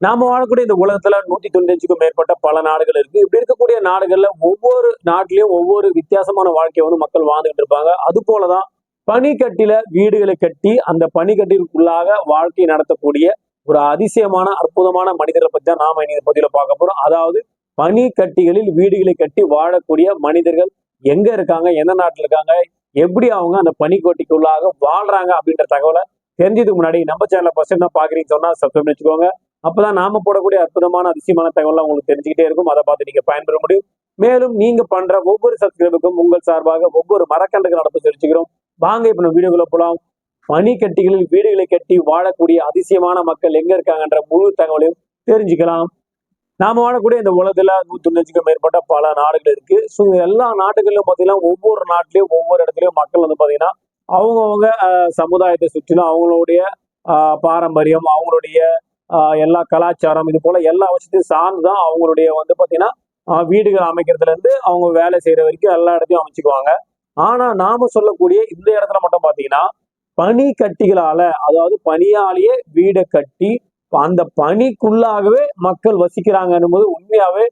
நாம வாழக்கூடிய இந்த உலகத்துல நூத்தி தொண்ணூறுக்கும் மேற்பட்ட பல நாடுகள் இருக்கு. இப்படி இருக்கக்கூடிய நாடுகள்ல ஒவ்வொரு நாட்டிலையும் ஒவ்வொரு வித்தியாசமான வாழ்க்கையை வந்து மக்கள் வாழ்ந்துகிட்டு இருப்பாங்க. அது போலதான் பனிக்கட்டில வீடுகளை கட்டி அந்த பனிக்கட்டிற்குள்ளாக வாழ்க்கை நடத்தக்கூடிய ஒரு அதிசயமான அற்புதமான மனிதர்களை பத்தி தான் நாம இந்த பகுதியில பார்க்க போறோம். அதாவது பனிக்கட்டிகளில் வீடுகளை கட்டி வாழக்கூடிய மனிதர்கள் எங்க இருக்காங்க எந்த நாட்டில் இருக்காங்க எப்படி அவங்க அந்த பனிக்கட்டிக்குள்ளாக வாழ்றாங்க அப்படின்ற தகவலை தெரிஞ்சதுக்கு முன்னாடி நம்ம சேனலை ஃபர்ஸ்ட் தான் பாக்குறீங்க சொன்னா சப்ஸ்கிரைப் வச்சுக்கோங்க. அப்பதான் நாம போடக்கூடிய அற்புதமான அதிசயமான தகவலாம் உங்களுக்கு தெரிஞ்சுக்கிட்டே இருக்கும். அதை பார்த்து நீங்க பயன்பெற முடியும். மேலும் நீங்க பண்ற ஒவ்வொரு சப்ஸ்கிரைபுக்கும் உங்கள் சார்பாக ஒவ்வொரு மரக்கண்டுகள் நடப்பு தெரிவிச்சுக்கிறோம். வாங்க இப்ப நம்ம வீடுகளை போலாம். பனிக்கட்டிகளில் வீடுகளை கட்டி வாழக்கூடிய அதிசயமான மக்கள் எங்க இருக்காங்கன்ற முழு தகவலையும் தெரிஞ்சுக்கலாம். நாம வாழக்கூடிய இந்த உலகத்துல நூத்தி மேற்பட்ட பல நாடுகள் இருக்கு. ஸோ எல்லா நாடுகளிலும் பாத்தீங்கன்னா ஒவ்வொரு நாட்டிலையும் ஒவ்வொரு இடத்துலயும் மக்கள் வந்து பாத்தீங்கன்னா அவங்கவுங்க ஆஹ், சமுதாயத்தை சுற்றிலும் அவங்களுடைய ஆஹ், பாரம்பரியம் அவங்களுடைய எல்லா கலாச்சாரம் இது போல எல்லா விஷயத்தையும் சார்ந்துதான் அவங்களுடைய வந்து பாத்தீங்கன்னா வீடுகள் அமைக்கிறதுல இருந்து அவங்க வேலை செய்யற வரைக்கும் எல்லா இடத்தையும் அமைச்சுக்குவாங்க. ஆனா நாம சொல்லக்கூடிய இந்த இடத்துல மட்டும் பாத்தீங்கன்னா பனி கட்டிகளால அதாவது பனியாலேயே வீடை கட்டி அந்த பனிக்குள்ளாகவே மக்கள் வசிக்கிறாங்கன்னும் போது உண்மையாவே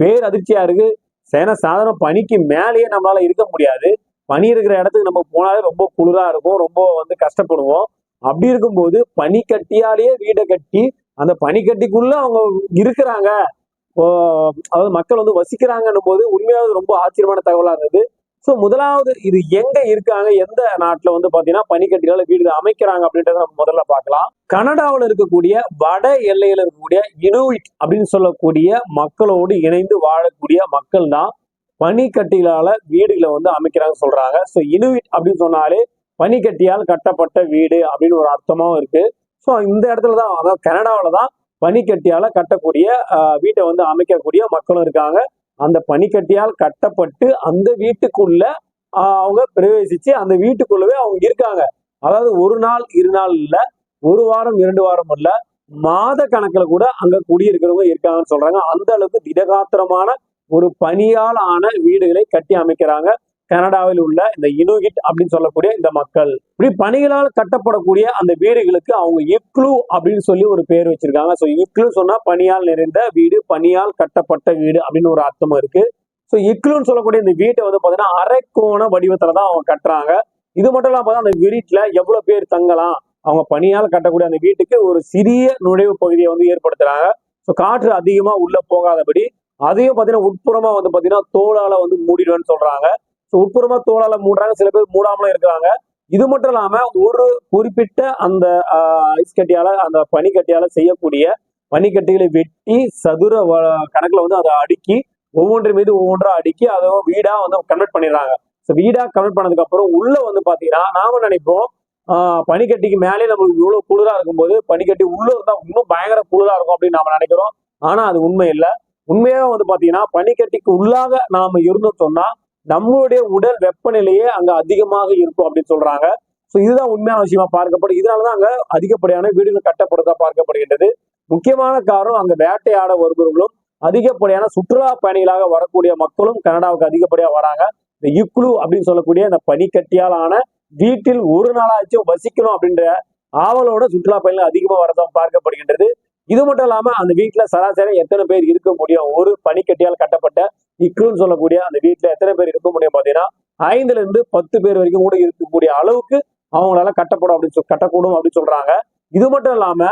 பேர் அதிர்ச்சியா இருக்கு. சேன சாதாரண பனிக்கு மேலேயே நம்மளால இருக்க முடியாது. பனி இருக்கிற இடத்துக்கு நம்ம போனாலே ரொம்ப குளிரா இருக்கும் ரொம்ப வந்து கஷ்டப்படுவோம். அப்படி இருக்கும்போது பனிக்கட்டியாலேயே வீடை கட்டி அந்த பனிக்கட்டிக்குள்ள அவங்க இருக்கிறாங்க. அதாவது மக்கள் வந்து வசிக்கிறாங்கன்னும் போது உண்மையாவது ரொம்ப ஆச்சரியமான தகவலா இருந்தது. ஸோ முதலாவது இது எங்க இருக்காங்க? எந்த நாட்டில் வந்து பாத்தீங்கன்னா பனிக்கட்டினால வீடு அமைக்கிறாங்க அப்படின்றத நம்ம முதல்ல பார்க்கலாம். கனடாவில் இருக்கக்கூடிய வட எல்லையில இருக்கக்கூடிய இனுவிட் அப்படின்னு சொல்லக்கூடிய மக்களோடு இணைந்து வாழக்கூடிய மக்கள் தான் பனிக்கட்டிகளால வீடுகளை வந்து அமைக்கிறாங்க சொல்றாங்க. ஸோ இனுவிட் அப்படின்னு சொன்னாலே பனிக்கட்டியால் கட்டப்பட்ட வீடு அப்படின்னு ஒரு அர்த்தமாவும் இருக்கு. ஸோ இந்த இடத்துல தான் அதாவது கனடாவில் தான் பனிக்கட்டியால் கட்டக்கூடிய வீட்டை வந்து அமைக்கக்கூடிய மக்களும் இருக்காங்க. அந்த பனிக்கட்டியால் கட்டப்பட்டு அந்த வீட்டுக்குள்ள அவங்க பிரவேசிச்சு அந்த வீட்டுக்குள்ளவே அவங்க இருக்காங்க. அதாவது ஒரு நாள் இரு நாள் இல்லை ஒரு வாரம் இரண்டு வாரம் இல்லை மாத கணக்கில் கூட அங்க குடியிருக்கிறவங்க இருக்காங்கன்னு சொல்றாங்க. அந்த அளவுக்கு திடகாத்திரமான ஒரு பனியால் ஆன வீடுகளை கட்டி அமைக்கிறாங்க. கனடாவில் உள்ள இந்த இனுகிட் அப்படின்னு சொல்லக்கூடிய இந்த மக்கள். இப்படி பணிகளால் கட்டப்படக்கூடிய அந்த வீடுகளுக்கு அவங்க இக்லு அப்படின்னு சொல்லி ஒரு பேர் வச்சிருக்காங்க. ஸோ இக்லு சொன்னா பனியால் நிறைந்த வீடு பனியால் கட்டப்பட்ட வீடு அப்படின்னு ஒரு அர்த்தமும் இருக்கு. ஸோ இக்லுன்னு சொல்லக்கூடிய இந்த வீட்டை வந்து பார்த்தீங்கன்னா அரைக்கோண வடிவத்துல தான் அவங்க கட்டுறாங்க. இது மட்டும் இல்லாம பார்த்தா அந்த வீட்டுல எவ்வளவு பேர் தங்கலாம்? அவங்க பனியால் கட்டக்கூடிய அந்த வீட்டுக்கு ஒரு சிறிய நுழைவு பகுதியை வந்து ஏற்படுத்துறாங்க. ஸோ காற்று அதிகமா உள்ள போகாதபடி அதையும் பார்த்தீங்கன்னா உட்புறமா வந்து பார்த்தீங்கன்னா தோளால வந்து மூடிடுவேன்னு சொல்றாங்க. உட்புறமா தோளால மூடுறாங்க. சில பேர் மூடாமலும் இருக்கிறாங்க. இது மட்டும் இல்லாம ஒரு குறிப்பிட்ட அந்த ஐஸ் கட்டியால அந்த பனிக்கட்டியால செய்யக்கூடிய பனிக்கட்டிகளை வெட்டி சதுர வ- கணக்குல வந்து அதை அடுக்கி ஒவ்வொன்றின் மீது ஒவ்வொன்றா அடுக்கி அதை வீடா வந்து கன்வெர்ட் பண்ணிடுறாங்க. ஸோ வீடா கன்வெர்ட் பண்ணதுக்கு அப்புறம் உள்ள வந்து பாத்தீங்கன்னா நாம நினைப்போம் ஆஹ் பனிக்கட்டிக்கு மேலே நம்மளுக்கு இவ்வளவு குளிரா இருக்கும்போது பனிக்கட்டி உள்ள இருந்தா இன்னும் பயங்கர குளிரா இருக்கும் அப்படின்னு நாம நினைக்கிறோம். ஆனா அது உண்மை இல்லை. உண்மையாக வந்து பாத்தீங்கன்னா பனிக்கட்டிக்கு உள்ளாக நாம இருந்தோம் சொன்னா நம்மளுடைய உடல் வெப்பநிலையே அங்க அதிகமாக இருக்கும் அப்படின்னு சொல்றாங்க. ஸோ இதுதான் உண்மையான விஷயமா பார்க்கப்படும் இதனாலதான் அங்க அதிகப்படியான வீடுகள் கட்டப்படுறதா பார்க்கப்படுகின்றது. முக்கியமான காரணம் அங்க வேட்டையாட வருபவர்களும் அதிகப்படியான சுற்றுலா பயணிகளாக வரக்கூடிய மக்களும் கனடாவுக்கு அதிகப்படியா வராங்க. இந்த இக்லு அப்படின்னு சொல்லக்கூடிய அந்த பனிக்கட்டியால் ஆன வீட்டில் ஒரு நாளாச்சும் வசிக்கணும் அப்படின்ற ஆவலோட சுற்றுலா பயணிகள் அதிகமா வரதான் பார்க்கப்படுகின்றது. இது மட்டும் இல்லாம அந்த வீட்டுல சராசரி எத்தனை பேர் இருக்க முடியும்? ஒரு பனிக்கட்டியால் கட்டப்பட்ட இக்குன்னு சொல்லக்கூடிய அந்த வீட்டுல எத்தனை பேர் இருக்க முடியும் பாத்தீங்கன்னா ஐந்துல இருந்து பத்து பேர் வரைக்கும் கூட இருக்கக்கூடிய அளவுக்கு அவங்களால கட்டப்படும் அப்படின்னு சொல் கட்டக்கூடும் அப்படின்னு சொல்றாங்க. இது மட்டும் இல்லாம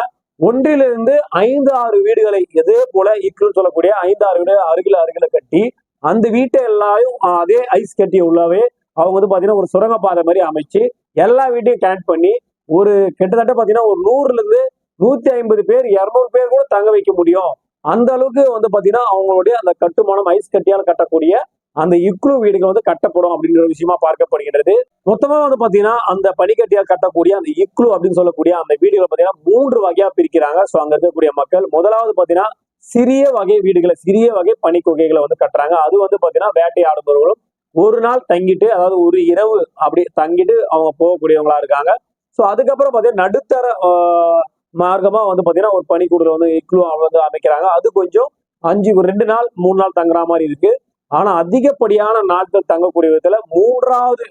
ஒன்றிலிருந்து ஐந்து ஆறு வீடுகளை இதே போல இக்லுன்னு சொல்லக்கூடிய ஐந்து ஆறு வீடு அருகில அருகில கட்டி அந்த வீட்டை எல்லாரும் அதே ஐஸ் கட்டி உள்ளவே அவங்க வந்து பாத்தீங்கன்னா ஒரு சுரங்கப்பாதை மாதிரி அமைச்சு எல்லா வீட்டையும் கனெக்ட் பண்ணி ஒரு கிட்டத்தட்ட பாத்தீங்கன்னா ஒரு நூறுல இருந்து நூத்தி ஐம்பது பேர் இருநூறு பேர் கூட தங்க வைக்க முடியும். அந்த அளவுக்கு வந்து பாத்தீங்கன்னா அவங்களுடைய அந்த கட்டுமானம் ஐஸ் கட்டியால் கட்டக்கூடிய அந்த இக்லு வீடுகள் வந்து கட்டப்படும் அப்படிங்கிற ஒரு விஷயமா பார்க்கப்படுகின்றது. மொத்தமா வந்து பாத்தீங்கன்னா அந்த பனிக்கட்டியால் கட்டக்கூடிய அந்த இக்லு அப்படின்னு சொல்லக்கூடிய அந்த வீடுகளை பாத்தீங்கன்னா மூன்று வகையா பிரிக்கிறாங்க. ஸோ அங்க இருக்கக்கூடிய மக்கள் முதலாவது பாத்தீங்கன்னா சிறிய வகை வீடுகளை சிறிய வகை பனிக்குகைகளை வந்து கட்டுறாங்க. அது வந்து பாத்தீங்கன்னா வேட்டையாடுபவர்களும் ஒரு நாள் தங்கிட்டு அதாவது ஒரு இரவு அப்படி தங்கிட்டு அவங்க போகக்கூடியவங்களா இருக்காங்க. ஸோ அதுக்கப்புறம் பாத்தீங்கன்னா நடுத்தர மார்க்கமாக மார்க்கமா வந்து பாத்தீங்கன்னா ஒரு பனிக்கூடுதல் வந்து இக்லு வந்து அமைக்கிறாங்க. அது கொஞ்சம் அஞ்சு ரெண்டு நாள் மூணு நாள் தங்குற மாதிரி இருக்கு. ஆனா அதிகப்படியான நாட்கள் தங்கக்கூடிய விதத்துல மூன்றாவது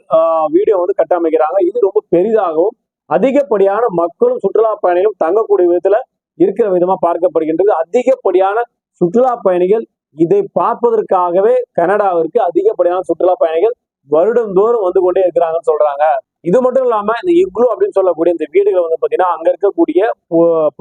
வீடியோ வந்து கட்டமைக்கிறாங்க இது ரொம்ப பெரிதாகவும் அதிகப்படியான மக்களும் சுற்றுலா பயணிகளும் தங்கக்கூடிய விதத்துல இருக்கிற விதமா பார்க்கப்படுகின்றது. அதிகப்படியான சுற்றுலா பயணிகள் இதை பார்ப்பதற்காகவே கனடாவிற்கு அதிகப்படியான சுற்றுலா பயணிகள் வருடந்தோறும் வந்து கொண்டே இருக்கிறாங்கன்னு சொல்றாங்க. இது மட்டும் இல்லாம இந்த இக்லு அப்படின்னு சொல்லக்கூடிய இந்த வீடுகள் வந்து பாத்தீங்கன்னா அங்க இருக்கக்கூடிய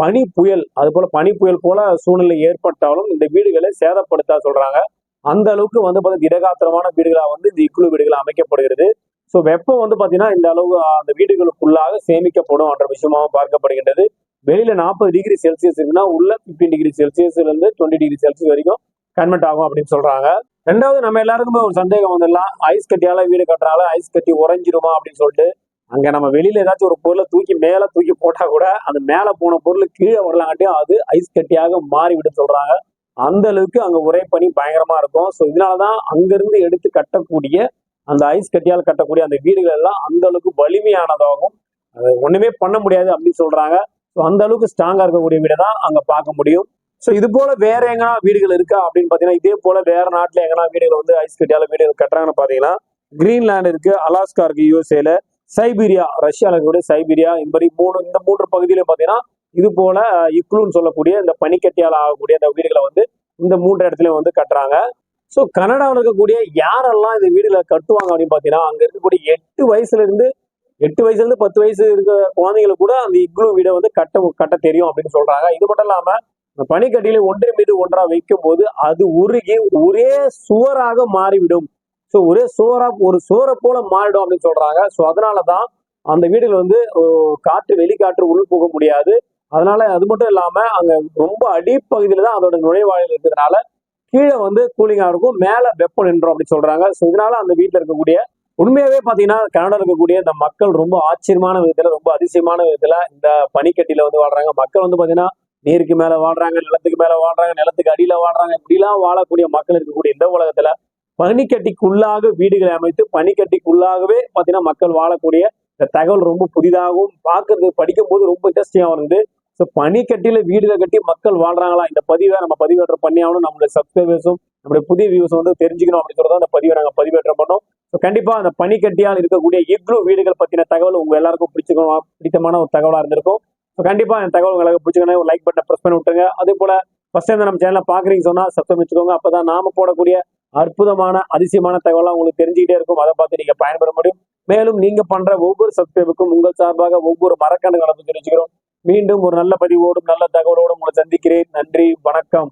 பனி புயல் அது போல பனி புயல் போல சூழ்நிலை ஏற்பட்டாலும் இந்த வீடுகளை சேதப்படுத்தா சொல்றாங்க. அந்த அளவுக்கு வந்து பார்த்தீங்கன்னா திடகாத்திரமான வீடுகளா வந்து இந்த இக்லு வீடுகள் அமைக்கப்படுகிறது. ஸோ வெப்பம் வந்து பாத்தீங்கன்னா இந்த அளவு அந்த வீடுகளுக்குள்ளாக சேமிக்கப்படும் என்ற விஷயமாகவும் பார்க்கப்படுகின்றது. வெளியில நாற்பது டிகிரி செல்சியஸ் இருக்குன்னா உள்ள 15 டிகிரி செல்சியஸ்ல இருந்து டுவெண்ட்டி டிகிரி செல்சியஸ் வரைக்கும் கன்வெர்ட் ஆகும் அப்படின்னு சொல்றாங்க. ரெண்டாவது நம்ம எல்லாருக்குமே ஒரு சந்தேகம் வந்துடலாம். ஐஸ் கட்டியால வீடு கட்டுறால ஐஸ் கட்டி உறைஞ்சிருமா அப்படின்னு சொல்லிட்டு அங்க நம்ம வெளியில ஏதாச்சும் ஒரு பொருளை தூக்கி மேல தூக்கி போட்டா கூட அந்த மேல போன பொருள் கீழே வரலாங்காட்டியும் அது ஐஸ் கட்டியாக மாறிவிடும் சொல்றாங்க. அந்த அளவுக்கு அங்க பனி பயங்கரமா இருக்கும். ஸோ இதனாலதான் அங்கிருந்து எடுத்து கட்டக்கூடிய அந்த ஐஸ் கட்டியால் கட்டக்கூடிய அந்த வீடுகள் எல்லாம் அந்த அளவுக்கு வலிமையானதாகும் அது ஒண்ணுமே பண்ண முடியாது அப்படின்னு சொல்றாங்க. ஸோ அந்த அளவுக்கு ஸ்ட்ராங்கா இருக்கக்கூடிய வீடை தான் அங்க பார்க்க முடியும். ஸோ இது போல வேற எங்கன்னா வீடுகள் இருக்கா அப்படின்னு பாத்தீங்கன்னா இதே போல வேற நாட்டுல எங்கன்னா வீடுகள் வந்து ஐஸ் கட்டியால வீடுகள் கட்டுறாங்கன்னு பாத்தீங்கன்னா கிரீன்லாண்ட் இருக்கு அலாஸ்கா இருக்கு யூஎஸ்ஏல சைபீரியா ரஷ்யாவில் இருக்கக்கூடிய சைபீரியா இந்த மாதிரி மூணு இந்த மூன்று பகுதியில பாத்தீங்கன்னா இது போல அஹ், சொல்லக்கூடிய இந்த பனிக்கட்டியால் ஆகக்கூடிய அந்த வீடுகளை வந்து இந்த மூன்று இடத்துலயும் வந்து கட்டுறாங்க. ஸோ கனடாவில் இருக்கக்கூடிய யாரெல்லாம் இந்த வீடுகளை கட்டுவாங்க அப்படின்னு பாத்தீங்கன்னா அங்க இருக்கக்கூடிய எட்டு வயசுல இருந்து எட்டு வயசுல இருந்து பத்து வயசு இருக்கிற குழந்தைங்களுக்கு கூட அந்த இக்ளூ வீடை வந்து கட்ட கட்ட தெரியும் அப்படின்னு சொல்றாங்க. இது மட்டும் இல்லாம இந்த பனிக்கட்டிகளை ஒன்றின் மீது ஒன்றா வைக்கும் போது அது உருகி ஒரே சுவராக மாறிவிடும். ஸோ ஒரே சுவரா ஒரு சுவரை போல மாறிடும் அப்படின்னு சொல்றாங்க. ஸோ அதனால தான் அந்த வீடுகள் வந்து காற்று வெளிக்காற்று உள் போக முடியாது. அதனால அது மட்டும் இல்லாம அங்க ரொம்ப அடிப்பகுதியில தான் அதோட நுழைவாயில் இருக்கிறதுனால கீழே வந்து கூலிங்கா இருக்கும் மேல வெப்பம் நின்றோம் அப்படின்னு சொல்றாங்க. ஸோ இதனால அந்த வீட்டில் இருக்கக்கூடிய உண்மையாவே பாத்தீங்கன்னா கனடா இருக்கக்கூடிய இந்த மக்கள் ரொம்ப ஆச்சரியமான விதத்துல ரொம்ப அதிசயமான விதத்துல இந்த பனிக்கட்டியில வந்து வாழ்றாங்க. மக்கள் வந்து பாத்தீங்கன்னா நீருக்கு மேல வாழ்றாங்க நிலத்துக்கு மேல வாழ்றாங்க நிலத்துக்கு அடியில வாழ்றாங்க இப்படிலாம் வாழக்கூடிய மக்கள் இருக்கக்கூடிய இந்த உலகத்துல பனிக்கட்டிக்குள்ளாக வீடுகளை அமைத்து பனிக்கட்டிக்குள்ளாகவே பாத்தீங்கன்னா மக்கள் வாழக்கூடிய இந்த தகவல் ரொம்ப புதிதாகவும் பார்க்கறது படிக்கும் போது ரொம்ப இன்ட்ரெஸ்டிங்காக இருந்தது ஸோ பனிக்கட்டியில வீடுகளை கட்டி மக்கள் வாழ்றாங்களா? இந்த பதிவை நம்ம பதிவேற்றம் பண்ணி ஆகணும். நம்மளுடைய சப்ஸ்கிரைபர்ஸும் நம்மளுடைய புதிய வியூஸ் வந்து தெரிஞ்சுக்கணும் அப்படின்னு சொல்றத அந்த பதிவை நாங்கள் பதிவேற்றம் பண்ணோம். ஸோ கண்டிப்பா அந்த பனிக்கட்டியால் இருக்கக்கூடிய இக்லு வீடுகள் பத்தின தகவல் உங்க எல்லாருக்கும் பிடிச்சிக்கணும் பிடித்தமான ஒரு தகவலாக இருந்திருக்கும். ஸோ கண்டிப்பா இந்த தகவல் உங்களுக்கு பிடிச்சிக்கணும் ஒரு லைக் பட்டனை ப்ரெஸ் பண்ணி விட்டுருங்க. அதே போல ஃபஸ்ட் டைம் நம்ம சேனலை பார்க்குறீங்க சொன்னா சப்ஸ்கிரைப் வச்சுக்கோங்க. அப்பதான் நாம போடக்கூடிய அற்புதமான அதிசயமான தகவலாம் உங்களுக்கு தெரிஞ்சுக்கிட்டே இருக்கும். அதை பார்த்து நீங்க பயன்பெற முடியும். மேலும் நீங்க பண்ற ஒவ்வொரு சப்ஸ்கிரைபுக்கும் உங்கள் சார்பாக ஒவ்வொரு மரக்கணக்கு நடந்து தெரிஞ்சுக்கிறோம் மீண்டும் ஒரு நல்ல பதிவோடும் நல்ல தகவலோடும் உங்களை சந்திக்கிறேன். நன்றி வணக்கம்.